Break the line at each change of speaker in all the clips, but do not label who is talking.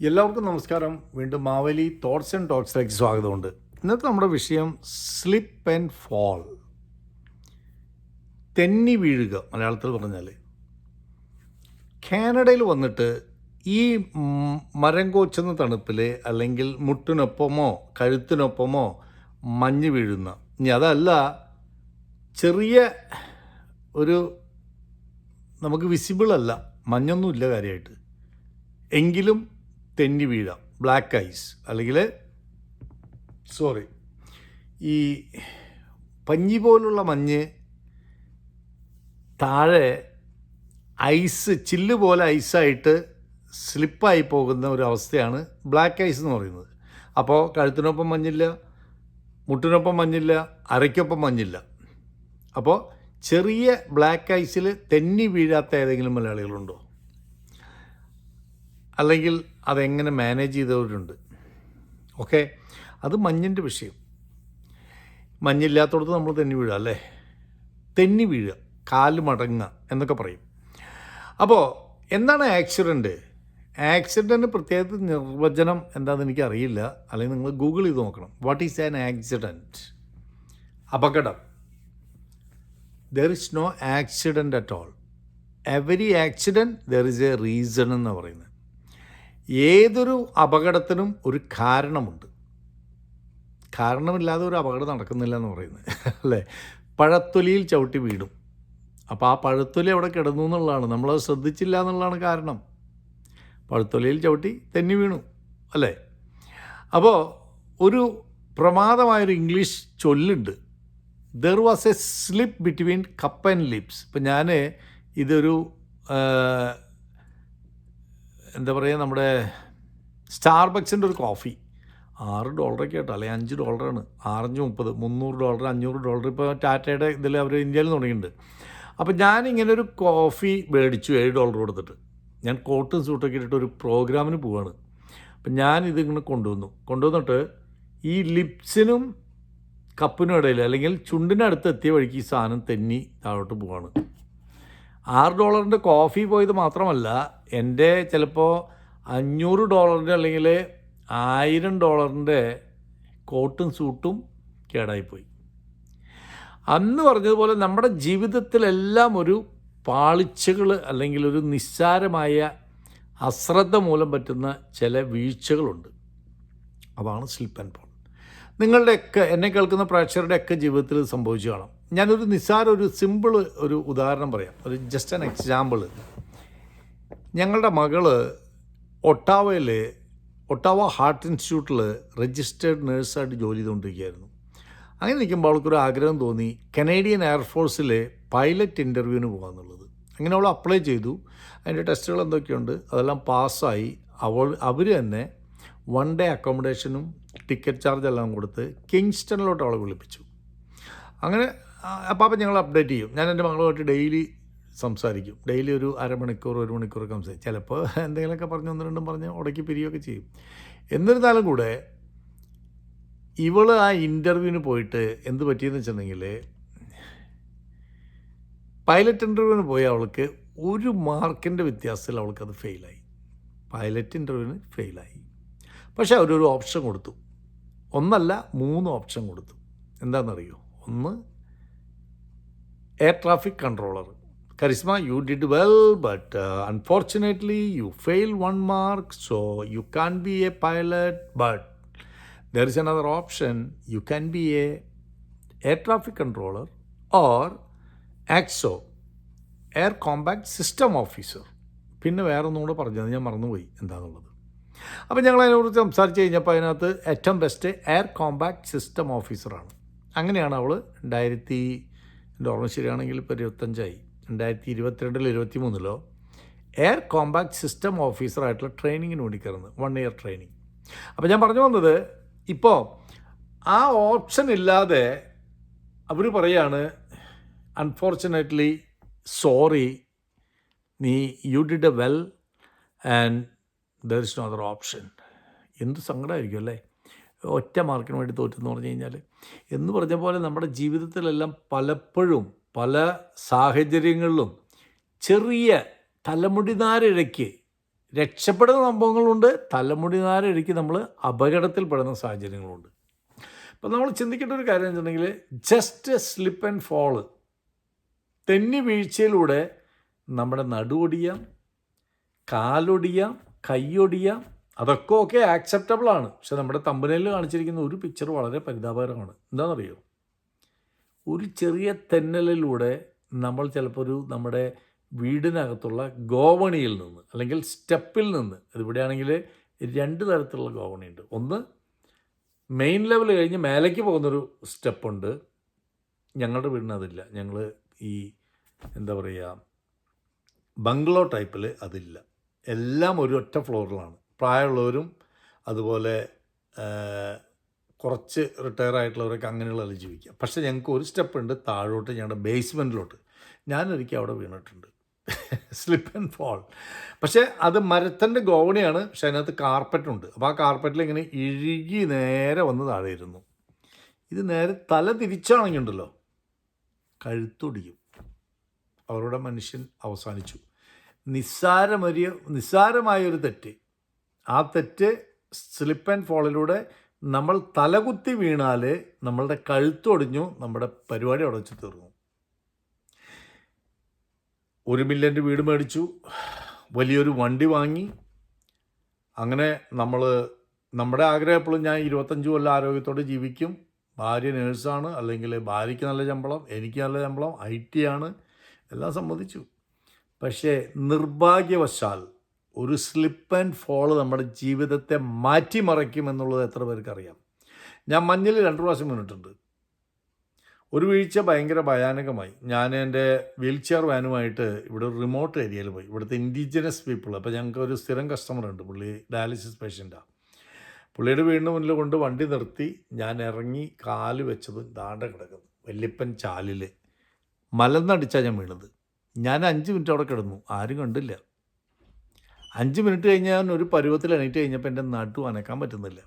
എല്ലാവർക്കും നമസ്കാരം. വീണ്ടും മാവേലി തോട്ട്സ് ആൻഡ് ടോക്സിലേക്ക് സ്വാഗതമുണ്ട്. ഇന്നത്തെ നമ്മുടെ വിഷയം സ്ലിപ്പ് ആൻഡ് ഫോൾ തെന്നി വീഴുക മലയാളത്തിൽ പറഞ്ഞാൽ കാനഡയിൽ വന്നിട്ട് ഈ മരം കോച്ചുന്ന തണുപ്പിൽ അല്ലെങ്കിൽ മുട്ടിനൊപ്പമോ കഴുത്തിനൊപ്പമോ മഞ്ഞ് വീഴുന്ന. ഇനി അതല്ല ചെറിയ ഒരു നമുക്ക് വിസിബിൾ അല്ല മഞ്ഞൊന്നുമില്ല കാര്യമായിട്ട് എങ്കിലും തെന്നി വീഴാം. ബ്ലാക്ക് ഐസ് അല്ലെങ്കിൽ സോറി ഈ പഞ്ഞി പോലുള്ള മഞ്ഞ് താഴെ ഐസ് ചില്ല് പോലെ ഐസായിട്ട് സ്ലിപ്പായി പോകുന്ന ഒരു അവസ്ഥയാണ് ബ്ലാക്ക് ഐസ് എന്ന് പറയുന്നത്. അപ്പോൾ കഴുത്തിനൊപ്പം മഞ്ഞില്ല മുട്ടിനൊപ്പം മഞ്ഞില്ല അരയ്ക്കൊപ്പം മഞ്ഞില്ല. അപ്പോൾ ചെറിയ ബ്ലാക്ക് ഐസിൽ തെന്നി വീഴാത്ത ഏതെങ്കിലും മലയാളികളുണ്ടോ? അല്ലെങ്കിൽ അതെങ്ങനെ മാനേജ് ചെയ്തവരുണ്ട്. ഓക്കെ? അത് മഞ്ഞിന്റെ വിഷയം. മഞ്ഞില്ലാത്തടത്ത് നമ്മൾ തെന്നി വീഴുക അല്ലേ? തെന്നി വീഴുക കാൽ മടങ്ങുക എന്നൊക്കെ പറയും. അപ്പോൾ എന്താണ് ആക്സിഡന്റ് ആക്സിഡന്റിന് പ്രത്യേക നിർവചനം എന്താണെന്ന് എനിക്കറിയില്ല അല്ലെങ്കിൽ നിങ്ങൾ ഗൂഗിൾ ചെയ്ത് നോക്കണം. വാട്ട് ഈസ് ആൻ ആക്സിഡന്റ് അപകടം. There is no accident at all every accident there is a reason എന്ന് പറയുന്നത്. ഏതൊരു അപകടത്തിനും ഒരു കാരണമുണ്ട്. കാരണമില്ലാതെ ഒരു അപകടം നടക്കുന്നില്ല എന്ന് പറയുന്നത് അല്ലേ? പഴത്തൊലിയിൽ ചവിട്ടി വീടും അപ്പോൾ ആ പഴത്തൊലി അവിടെ കിടന്നു എന്നുള്ളതാണ്. നമ്മളത് ശ്രദ്ധിച്ചില്ല എന്നുള്ളതാണ് കാരണം. പഴത്തൊലിയിൽ ചവിട്ടി തെന്നി വീണു അല്ലേ? അപ്പോൾ ഒരു പ്രമാദമായൊരു English ചൊല്ലുണ്ട്. There was a slip between cup and lips ഇപ്പം ഞാൻ ഇതൊരു എന്താ പറയുക നമ്മുടെ സ്റ്റാർബക്സിന്റെ ഒരു കോഫി ആറ് ഡോളറൊക്കെ കേട്ടോ അല്ലെങ്കിൽ അഞ്ച് ഡോളറാണ്. ആറഞ്ച് മുപ്പത് മുന്നൂറ് ഡോളർ അഞ്ഞൂറ് ഡോളർ ഇപ്പോൾ ടാറ്റയുടെ ഇതിൽ അവർ ഇന്ത്യയിൽ തുടങ്ങിയിട്ടുണ്ട്. അപ്പോൾ ഞാനിങ്ങനെ ഒരു കോഫി മേടിച്ചു ഏഴ് ഡോളർ കൊടുത്തിട്ട്. ഞാൻ കോട്ടും സൂട്ടൊക്കെ ഇട്ടിട്ട് ഒരു പ്രോഗ്രാമിന് പോവാണ്. അപ്പം ഞാൻ ഇതിങ്ങനെ കൊണ്ടുവന്നു. കൊണ്ടുവന്നിട്ട് ഈ ലിപ്സിനും കപ്പിനും ഇടയിൽ അല്ലെങ്കിൽ ചുണ്ടിനടുത്ത് എത്തിയ വഴിക്ക് ഈ സാധനം തെന്നി താഴോട്ട് പോവാണ്. ആറ് ഡോളറിന്റെ കോഫി പോയത് മാത്രമല്ല എന്റെ ചിലപ്പോൾ അഞ്ഞൂറ് ഡോളറിന്റെ അല്ലെങ്കിൽ ആയിരം ഡോളറിന്റെ കോട്ടും സൂട്ടും കേടായിപ്പോയി. അന്ന് പറഞ്ഞതുപോലെ നമ്മുടെ ജീവിതത്തിലെല്ലാം ഒരു പാളിച്ചകൾ അല്ലെങ്കിൽ ഒരു നിസ്സാരമായ അശ്രദ്ധ മൂലം പറ്റുന്ന ചില വീഴ്ചകളുണ്ട്. അതാണ് സ്ലിപ്പ് ആൻഡ് നിങ്ങളുടെ നിങ്ങളുടെയൊക്കെ എന്നെ കേൾക്കുന്ന പ്രേക്ഷകരുടെയൊക്കെ ജീവിതത്തിൽ സംഭവിച്ചു കാണാം. ഞാനൊരു നിസ്സാര ഒരു സിമ്പിൾ ഒരു ഉദാഹരണം പറയാം. ഒരു ജസ്റ്റ് ആൻ എക്സാമ്പിൾ ഞങ്ങളുടെ മകൾ ഒട്ടാവയിൽ ഒട്ടാവ ഹാർട്ട് ഇൻസ്റ്റിറ്റ്യൂട്ടിൽ രജിസ്റ്റേർഡ് നേഴ്സായിട്ട് ജോലി ചെയ്തുകൊണ്ടിരിക്കുകയായിരുന്നു. അങ്ങനെ നിൽക്കുമ്പോൾ അവൾക്കൊരു ആഗ്രഹം തോന്നി കനേഡിയൻ എയർഫോഴ്സിൽ പൈലറ്റ് ഇന്റർവ്യൂവിന് പോകാമെന്നുള്ളത് അങ്ങനെ അവൾ അപ്ലൈ ചെയ്തു. അതിന്റെ ടെസ്റ്റുകൾ എന്തൊക്കെയുണ്ട്? അതെല്ലാം പാസ്സായി. അവൾ അവർ തന്നെ വൺ ഡേ അക്കോമഡേഷനും ടിക്കറ്റ് ചാർജ് എല്ലാം കൊടുത്ത് കിങ്സ്റ്റണിലോട്ട് അവളെ വിളിപ്പിച്ചു. അങ്ങനെ അപ്പം അപ്പം ഞങ്ങൾ അപ്ഡേറ്റ് ചെയ്യും. ഞാൻ എന്റെ മകളുമായിട്ട് ഡെയിലി സംസാരിക്കും. ഡെയിലി ഒരു അരമണിക്കൂർ ഒരു മണിക്കൂറൊക്കെ സംസാരിക്കും. ചിലപ്പോൾ എന്തെങ്കിലുമൊക്കെ പറഞ്ഞ് ഒന്ന് രണ്ടും പറഞ്ഞ് ഉടക്കി പിരിയൊക്കെ ചെയ്യും. എന്നിരുന്നാലും കൂടെ ഇവൾ ആ ഇന്റർവ്യൂവിന് പോയിട്ട് എന്ത് പറ്റിയെന്ന് വെച്ചിട്ടുണ്ടെങ്കിൽ പൈലറ്റ് ഇന്റർവ്യൂവിന് പോയി അവൾക്ക് ഒരു മാർക്കിന്റെ വ്യത്യാസത്തിൽ അവൾക്കത് ഫെയിലായി. പൈലറ്റ് ഇന്റർവ്യൂവിന് ഫെയിലായി. പക്ഷേ അവരൊരു ഓപ്ഷൻ കൊടുത്തു. ഒന്നല്ല മൂന്ന് ഓപ്ഷൻ കൊടുത്തു. എന്താണെന്നറിയോ? ഒന്ന് air traffic controller Karishma you did well but unfortunately you fail one mark so you can be a pilot but there is another option you can be a air traffic controller or hacksaw air compact system officer പിന്നെ വേറെ ഒന്നും കൂടെ പറഞ്ഞത് ഞാൻ മറന്നുപോയി. എന്താണെന്നുള്ളത് അപ്പം ഞങ്ങൾ അതിനെക്കുറിച്ച് സംസാരിച്ച് കഴിഞ്ഞപ്പോൾ അതിനകത്ത് ഏറ്റവും ബെസ്റ്റ് എയർ കോമ്പാക്ട് സിസ്റ്റം ഓഫീസറാണ് അങ്ങനെയാണ് അവൾ രണ്ടായിരത്തി എന്റെ ഓർമ്മ ശരിയാണെങ്കിൽ ഇപ്പോൾ ഇരുപത്തഞ്ചായി. രണ്ടായിരത്തി ഇരുപത്തിരണ്ടിലോ ഇരുപത്തി മൂന്നിലോ എയർ കോമ്പാക്ട് സിസ്റ്റം ഓഫീസറായിട്ടുള്ള ട്രെയിനിങ്ങിന് വേണ്ടി കയറുന്നത് വൺ ഇയർ ട്രെയിനിങ് അപ്പോൾ ഞാൻ പറഞ്ഞു വന്നത് ഇപ്പോൾ ആ ഓപ്ഷൻ ഇല്ലാതെ അവർ പറയാണ് അൺഫോർച്ചുനേറ്റ്ലി സോറി നീ you did a well and there is no other option എന്ത് സങ്കടമായിരിക്കും അല്ലേ? ഒറ്റ മാർക്കിന് വേണ്ടി തോറ്റെന്ന് പറഞ്ഞു കഴിഞ്ഞാൽ എന്ന് പറഞ്ഞ പോലെ നമ്മുടെ ജീവിതത്തിലെല്ലാം പലപ്പോഴും പല സാഹചര്യങ്ങളിലും ചെറിയ തലമുടി നാരിഴയ്ക്ക് രക്ഷപ്പെടുന്ന സംഭവങ്ങളുണ്ട്. തലമുടി നാരഴയ്ക്ക് നമ്മൾ അപകടത്തിൽപ്പെടുന്ന സാഹചര്യങ്ങളുണ്ട്. അപ്പം നമ്മൾ ചിന്തിക്കേണ്ട ഒരു കാര്യം വെച്ചിട്ടുണ്ടെങ്കിൽ ജസ്റ്റ് സ്ലിപ്പ് ആൻഡ് ഫോൾ തെന്നി വീഴ്ചയിലൂടെ നമ്മുടെ നടുവൊടിയാം കാലൊടിയാം കൈയൊടിയാം അതൊക്കെ ഒക്കെ ആക്സെപ്റ്റബിൾ ആണ്. പക്ഷെ നമ്മുടെ തമ്പനയിൽ കാണിച്ചിരിക്കുന്ന ഒരു പിക്ചർ വളരെ പരിതാപകരമാണ്. എന്താണെന്നറിയോ? ഒരു ചെറിയ തെന്നലിലൂടെ നമ്മൾ ചിലപ്പോൾ ഒരു നമ്മുടെ വീടിനകത്തുള്ള ഗോവണിയിൽ നിന്ന് അല്ലെങ്കിൽ സ്റ്റെപ്പിൽ നിന്ന് അതിവിടെയാണെങ്കിൽ രണ്ട് തരത്തിലുള്ള ഗോവണിയുണ്ട്. ഒന്ന് മെയിൻ ലെവൽ കഴിഞ്ഞ് മേലേക്ക് പോകുന്നൊരു സ്റ്റെപ്പുണ്ട്. ഞങ്ങളുടെ വീടിന് അതില്ല ഞങ്ങൾ ഈ എന്താ പറയുക ബംഗ്ലോ ടൈപ്പിൽ അതില്ല. എല്ലാം ഒരു ഒറ്റ ഫ്ലോറിലാണ്. പ്രായമുള്ളവരും അതുപോലെ കുറച്ച് റിട്ടയർ ആയിട്ടുള്ളവരൊക്കെ അങ്ങനെയുള്ളതിൽ ജീവിക്കാം പക്ഷേ ഞങ്ങൾക്ക് ഒരു സ്റ്റെപ്പ് ഉണ്ട് താഴോട്ട് ഞങ്ങളുടെ ബേസ്മെന്റിലോട്ട് ഞാനൊരിക്കൽ അവിടെ വീണിട്ടുണ്ട്. സ്ലിപ്പ് ആൻഡ് ഫോൾ പക്ഷേ അത് മരത്തിന്റെ ഗോവണിയാണ് പക്ഷെ അതിനകത്ത് കാർപ്പറ്റുണ്ട് അപ്പോൾ ആ കാർപ്പറ്റിൽ ഇങ്ങനെ ഇഴുകി നേരെ വന്ന് താഴെ ഇരുന്നു ഇത് നേരെ തല തിരിച്ചാണെങ്കിൽ കഴുത്തൊടിയും. അവരുടെ മനുഷ്യൻ അവസാനിച്ചു. നിസ്സാരമൊരു നിസ്സാരമായൊരു തെറ്റ്. ആ തെറ്റ് സ്ലിപ്പ് ആൻഡ് ഫോളിലൂടെ നമ്മൾ തലകുത്തി വീണാൽ നമ്മളുടെ കഴുത്തൊടിഞ്ഞു നമ്മുടെ പരിപാടി അവിടെ തീർന്നു. ഒരു മില്യന്റെ വീട് മേടിച്ചു. വലിയൊരു വണ്ടി വാങ്ങി. അങ്ങനെ നമ്മൾ നമ്മുടെ ആഗ്രഹം എപ്പോഴും ഞാൻ ഇരുപത്തഞ്ച് കൊല്ലം ആരോഗ്യത്തോടെ ജീവിക്കും. ഭാര്യ നേഴ്സാണ്. അല്ലെങ്കിൽ ഭാര്യയ്ക്ക് നല്ല ശമ്പളം എനിക്ക് നല്ല ശമ്പളം ഐ ടി ആണ്. എല്ലാം സമ്മതിച്ചു. പക്ഷേ നിർഭാഗ്യവശാൽ ഒരു സ്ലിപ്പ് ആൻഡ് ഫോൾ നമ്മുടെ ജീവിതത്തെ മാറ്റിമറിക്കും എന്നുള്ളത് എത്ര പേർക്ക് അറിയാം ഞാൻ മഞ്ഞിൽ രണ്ട് പ്രാവശ്യം വീണിട്ടുണ്ട്. ഒരു വീഴ്ച ഭയങ്കര ഭയാനകമായി. ഞാൻ എന്റെ വീൽ ചെയർ വാനുമായിട്ട് ഇവിടെ ഒരു റിമോട്ട് ഏരിയയിൽ പോയി. ഇവിടുത്തെ ഇൻഡിജിനസ് പീപ്പിൾ അപ്പോൾ ഞങ്ങൾക്ക് ഒരു സ്ഥിരം കസ്റ്റമർ ഉണ്ട് പുള്ളി ഡയാലിസിസ് പേഷ്യന്റാണ് പുള്ളിയുടെ വീടിന് മുന്നിൽ കൊണ്ട് വണ്ടി നിർത്തി ഞാൻ ഇറങ്ങി കാൽ വെച്ചത് ദാണ്ട കിടക്കുന്നു വല്യപ്പൻ ചാലിൽ മലന്നടിച്ചാണ് ഞാൻ വീണത്. ഞാൻ അഞ്ച് മിനിറ്റ് അവിടെ കിടന്നു ആരും കണ്ടില്ല. അഞ്ച് മിനിറ്റ് കഴിഞ്ഞ് ഞാൻ ഒരു പരുവത്തിൽ എണീറ്റ് കഴിഞ്ഞപ്പോൾ എന്റെ നടു അനക്കാൻ പറ്റുന്നില്ല.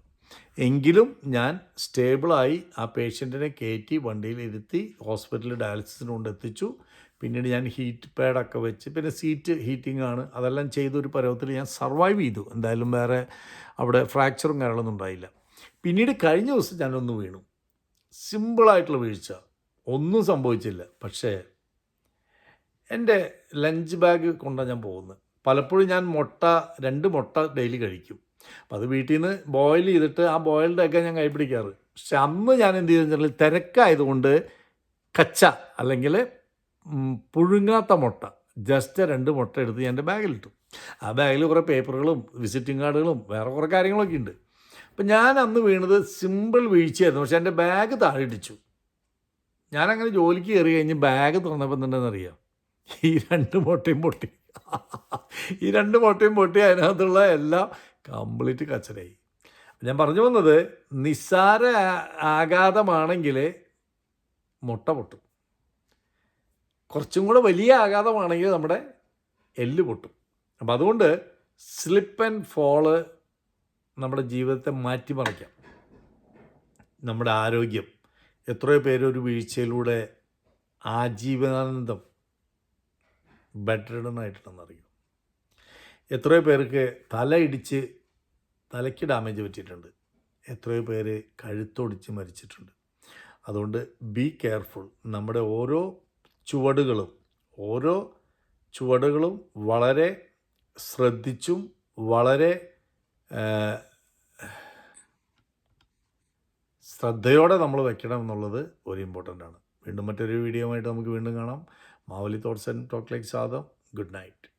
എങ്കിലും ഞാൻ സ്റ്റേബിളായി ആ പേഷ്യന്റിനെ കയറ്റി വണ്ടിയിൽ ഇരുത്തി ഹോസ്പിറ്റലിൽ ഡയാലിസിസിന് കൊണ്ട് എത്തിച്ചു. പിന്നീട് ഞാൻ ഹീറ്റ് പാഡൊക്കെ വെച്ച് പിന്നെ സീറ്റ് ഹീറ്റിംഗ് ആണ്. അതെല്ലാം ചെയ്തൊരു പരുവത്തിൽ ഞാൻ സർവൈവ് ചെയ്തു. എന്തായാലും വേറെ അവിടെ ഫ്രാക്ചറും കാര്യങ്ങളൊന്നും ഉണ്ടായില്ല. പിന്നീട് കഴിഞ്ഞ ദിവസം ഞാനൊന്ന് വീണു. സിമ്പിളായിട്ടുള്ള വീഴ്ച. ഒന്നും സംഭവിച്ചില്ല. പക്ഷേ എന്റെ ലഞ്ച് ബാഗ് കൊണ്ടാണ് ഞാൻ പോകുന്നത്. പലപ്പോഴും ഞാൻ മുട്ട രണ്ട് മുട്ട ഡെയിലി കഴിക്കും. അപ്പം അത് വീട്ടിൽ നിന്ന് ബോയിൽ ചെയ്തിട്ട് ആ ബോയിൽഡ് ഒക്കെ ഞാൻ കൈ പിടിക്കാറ് പക്ഷെ അന്ന് ഞാൻ എന്ത് ചെയ്തെന്ന് വെച്ചാൽ തിരക്കായതുകൊണ്ട് കച്ച അല്ലെങ്കിൽ പുഴുങ്ങാത്ത മുട്ട ജസ്റ്റ് രണ്ട് മുട്ട എടുത്ത് ഞാൻ എന്റെ ബാഗിലിട്ടു. ആ ബാഗിൽ കുറേ പേപ്പറുകളും വിസിറ്റിംഗ് കാർഡുകളും വേറെ കുറേ കാര്യങ്ങളൊക്കെ ഉണ്ട്. അപ്പം ഞാൻ അന്ന് വീണത് സിമ്പിൾ വീഴ്ചയായിരുന്നു. പക്ഷേ എന്റെ ബാഗ് താഴെ ഇടിച്ചു. ഞാനങ്ങനെ ജോലിക്ക് കയറി കഴിഞ്ഞ് ബാഗ് തുറന്നപ്പോൾ അറിയാം ഈ രണ്ട് മുട്ടയും പൊട്ടി. ഈ രണ്ട് മുട്ടയും പൊട്ടി അതിനകത്തുള്ള എല്ലാം കംപ്ലീറ്റ് കച്ചരായി ഞാൻ പറഞ്ഞു വന്നത് നിസ്സാര ആഘാതമാണെങ്കിൽ മുട്ട പൊട്ടും. കുറച്ചും കൂടെ വലിയ ആഘാതമാണെങ്കിൽ നമ്മുടെ എല്ല് പൊട്ടും. അപ്പം അതുകൊണ്ട് സ്ലിപ്പ് ആൻഡ് ഫോൾ നമ്മുടെ ജീവിതത്തെ മാറ്റിമറിക്കാം. നമ്മുടെ ആരോഗ്യം. എത്രയോ പേരൊരു വീഴ്ചയിലൂടെ ആജീവനാനന്ദം ബെഡ്രിഡൻ ആയിട്ടുണ്ടെന്നറിയും എത്രയോ പേർക്ക് തല ഇടിച്ച് തലയ്ക്ക് ഡാമേജ് പറ്റിയിട്ടുണ്ട്. എത്രയോ പേര് കഴുത്തൊടിച്ച് മരിച്ചിട്ടുണ്ട്. അതുകൊണ്ട് ബി കെയർഫുൾ. നമ്മുടെ ഓരോ ചുവടുകളും ഓരോ ചുവടുകളും വളരെ ശ്രദ്ധിച്ചും വളരെ ശ്രദ്ധയോടെ നമ്മൾ വെക്കണം എന്നുള്ളത് ഒരു ഇമ്പോർട്ടന്റ് ആണ് വീണ്ടും മറ്റൊരു വീഡിയോ ആയിട്ട് നമുക്ക് വീണ്ടും കാണാം. Mavali thoughts and talk like sadam. Good night.